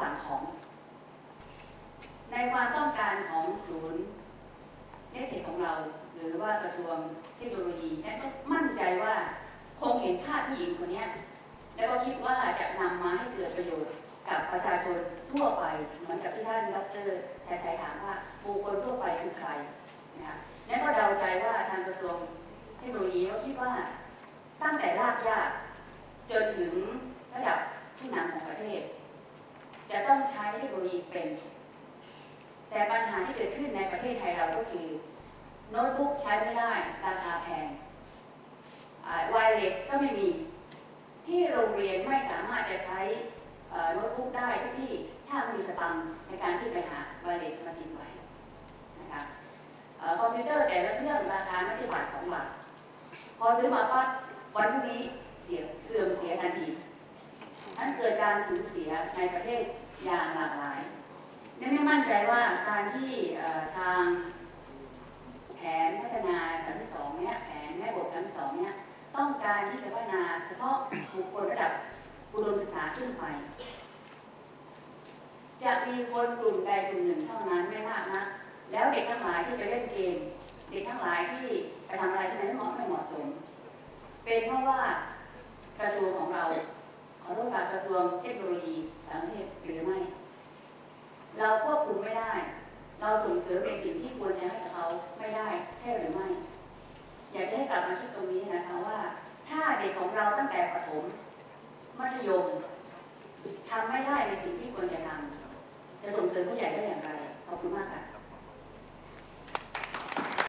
สั่งของ ในความต้องการของศูนย์เนเทคของเรา หรือว่ากระทรวงเทคโนโลยีนั้นก็มั่นใจว่าคงเห็นภาพผู้หญิงคนเนี้ยแล้วก็คิดว่าจะนำมาให้เกิดประโยชน์กับประชาชนทั่วไป เหมือนกับที่ท่านดรชัยชัยถามว่าบุคคลทั่วไปคือใครนะคะแล้วก็เดาใจว่าทางกระทรวงเทคโนโลยีก็คิดว่าตั้งแต่รากหญ้าจนถึงระดับผู้นำของประเทศ จะต้องใช้ เป็น แต่ปัญหาที่เกิดขึ้นในประเทศไทยเราก็คือโน้ตบุ๊กใช้ไม่ได้ราคาแพงไวเลสก็ไม่มี ที่โรงเรียนไม่สามารถจะใช้โน้ตบุ๊กได้ทุกที่ถ้ามีสตังค์ในการที่ไปหาไวเลสมาติดไว้นะคะคอมพิวเตอร์แต่ละเครื่องราคาไม่ใช่บาทสองบาทพอซื้อมาปั๊บวันพรุ่งนี้เสียเสื่อมเสียทันที นั้นเกิดการสูญเสียในประเทศอย่างหลากหลายและไม่มั่นใจว่าการที่ทางแผนพัฒนาชั้นที่สองเนี่ยแผนแม่บทชั้นที่สองเนี่ยต้องการที่จะพัฒนาเฉพาะบุคคลระดับอุดมศึกษาขึ้นไป จะมีคนกลุ่มใดกลุ่มหนึ่งเท่านั้นไม่มากนะแล้วเด็กทั้งหลายที่ไปเล่นเกม เด็กทั้งหลายที่ไปทำอะไรที่ไม่เหมาะไม่เหมาะสม เป็นเพราะว่ากระทรวงของเรา ขอโทษค่ะกระทรวงเทคโนโลยีสารสนเทศหรือไม่ เราควบคุมไม่ได้ เราส่งเสริมในสิ่งที่ควรจะให้กับเขาไม่ได้ใช่หรือไม่ อยากจะให้กลับมาคิดตรงนี้นะคะว่า ถ้าเด็กของเราตั้งแต่ประถม มัธยมทำไม่ได้ในสิ่งที่ควรจะทำจะส่งเสริมผู้ใหญ่ได้อย่างไรขอบคุณมาก